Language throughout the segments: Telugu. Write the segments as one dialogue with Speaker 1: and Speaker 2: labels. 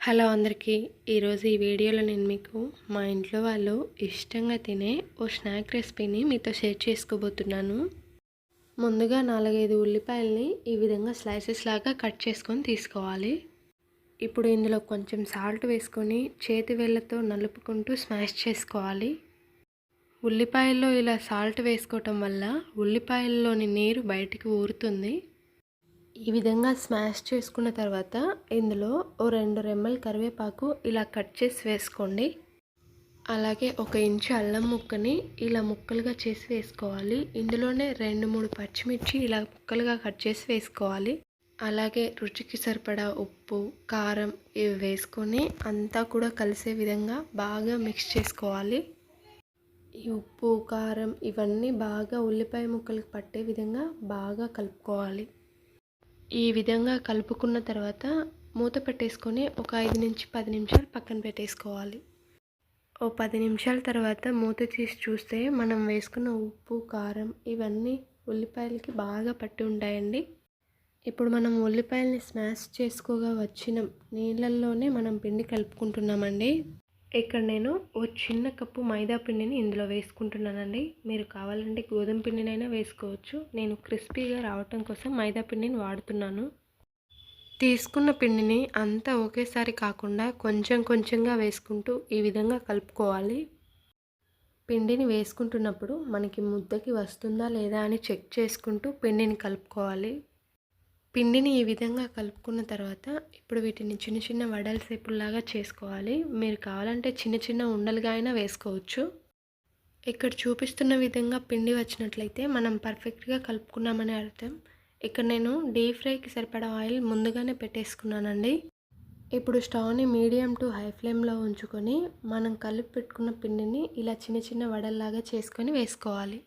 Speaker 1: హలో అందరికీ. ఈరోజు ఈ వీడియోలో నేను మీకు మా ఇంట్లో వాళ్ళు ఇష్టంగా తినే ఓ స్నాక్ రెసిపీని మీతో షేర్ చేసుకోబోతున్నాను. ముందుగా నాలుగైదు ఉల్లిపాయల్ని ఈ విధంగా స్లైసెస్ లాగా కట్ చేసుకొని తీసుకోవాలి. ఇప్పుడు ఇందులో కొంచెం సాల్ట్ వేసుకొని చేతి వేళ్ళతో నలుపుకుంటూ స్మాష్ చేసుకోవాలి. ఉల్లిపాయల్లో ఇలా సాల్ట్ వేసుకోవటం వల్ల ఉల్లిపాయల్లోని నీరు బయటికి ఊరుతుంది. ఈ విధంగా స్మాష్ చేసుకున్న తర్వాత ఇందులో ఓ రెండు రెమ్మల కరివేపాకు ఇలా కట్ చేసి వేసుకోండి. అలాగే ఒక ఇంచు అల్లం ముక్కని ఇలా ముక్కలుగా చేసి వేసుకోవాలి. ఇందులోనే రెండు మూడు పచ్చిమిర్చి ఇలా ముక్కలుగా కట్ చేసి వేసుకోవాలి. అలాగే రుచికి సరిపడా ఉప్పు కారం ఇవి వేసుకొని అంతా కూడా కలిసే విధంగా బాగా మిక్స్ చేసుకోవాలి. ఈ ఉప్పు కారం ఇవన్నీ బాగా ఉల్లిపాయ ముక్కలకు పట్టే విధంగా బాగా కలుపుకోవాలి. ఈ విధంగా కలుపుకున్న తర్వాత మూత పెట్టేసుకొని ఒక ఐదు నుంచి పది నిమిషాలు పక్కన పెట్టేసుకోవాలి. ఓ పది నిమిషాల తర్వాత మూత తీసి చూస్తే మనం వేసుకున్న ఉప్పు కారం ఇవన్నీ ఉల్లిపాయలకి బాగా పట్టి ఉంటాయండి. ఇప్పుడు మనం ఉల్లిపాయలని స్మాష్ చేసుకోగా వచ్చిన నీళ్ళల్లోనే మనం పిండి కలుపుకుంటున్నామండి. ఇక్కడ నేను ఓ చిన్న కప్పు మైదా పిండిని ఇందులో వేసుకుంటున్నానండి. మీరు కావాలంటే గోధుమ పిండినైనా వేసుకోవచ్చు. నేను క్రిస్పీగా రావటం కోసం మైదా పిండిని వాడుతున్నాను. తీసుకున్న పిండిని అంతా ఒకేసారి కాకుండా కొంచెం కొంచెంగా వేసుకుంటూ ఈ విధంగా కలుపుకోవాలి. పిండిని వేసుకుంటున్నప్పుడు మనకి ముద్దకి వస్తుందా లేదా అని చెక్ చేసుకుంటూ పిండిని కలుపుకోవాలి. పిండిని ఈ విధంగా కలుపుకున్న తర్వాత ఇప్పుడు వీటిని చిన్న చిన్న వడల సేపుల్లాగా చేసుకోవాలి. మీరు కావాలంటే చిన్న చిన్న ఉండలుగా అయినా వేసుకోవచ్చు. ఇక్కడ చూపిస్తున్న విధంగా పిండి వచ్చినట్లయితే మనం పర్ఫెక్ట్గా కలుపుకున్నామని అర్థం. ఇక్కడ నేను డీప్ ఫ్రైకి సరిపడా ఆయిల్ ముందుగానే పెట్టేసుకున్నానండి. ఇప్పుడు స్టవ్ని మీడియం టు హై ఫ్లేమ్లో ఉంచుకొని మనం కలిపి పెట్టుకున్న పిండిని ఇలా చిన్న చిన్న వడల్లాగా చేసుకొని వేసుకోవాలి.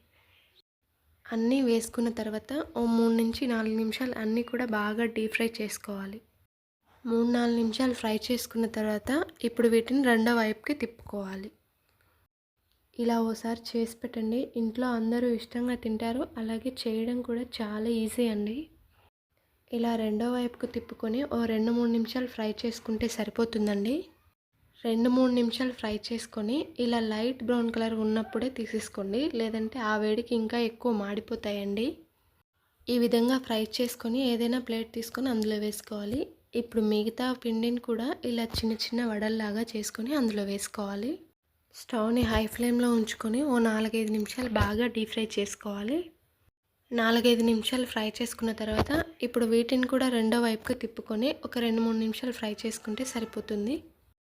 Speaker 1: అన్నీ వేసుకున్న తర్వాత ఓ మూడు నుంచి నాలుగు నిమిషాలు అన్నీ కూడా బాగా డీప్ ఫ్రై చేసుకోవాలి. మూడు నాలుగు నిమిషాలు ఫ్రై చేసుకున్న తర్వాత ఇప్పుడు వీటిని రెండో వైపుకి తిప్పుకోవాలి. ఇలా ఓసారి చేసి పెట్టండి. ఇంట్లో అందరూ ఇష్టంగా తింటారు. అలాగే చేయడం కూడా చాలా ఈజీ అండి. ఇలా రెండో వైపుకు తిప్పుకొని ఓ రెండు మూడు నిమిషాలు ఫ్రై చేసుకుంటే సరిపోతుందండి. రెండు మూడు నిమిషాలు ఫ్రై చేసుకొని ఇలా లైట్ బ్రౌన్ కలర్ ఉన్నప్పుడే తీసేసుకోండి. లేదంటే ఆ వేడికి ఇంకా ఎక్కువ మాడిపోతాయండి. ఈ విధంగా ఫ్రై చేసుకొని ఏదైనా ప్లేట్ తీసుకొని అందులో వేసుకోవాలి. ఇప్పుడు మిగతా పిండిని కూడా ఇలా చిన్న చిన్న వడల్లాగా చేసుకొని అందులో వేసుకోవాలి. స్టవ్ని హై ఫ్లేమ్లో ఉంచుకొని ఓ నాలుగైదు నిమిషాలు బాగా డీప్ ఫ్రై చేసుకోవాలి. నాలుగైదు నిమిషాలు ఫ్రై చేసుకున్న తర్వాత ఇప్పుడు వీటిని కూడా రెండో వైపుకి తిప్పుకొని ఒక రెండు మూడు నిమిషాలు ఫ్రై చేసుకుంటే సరిపోతుంది.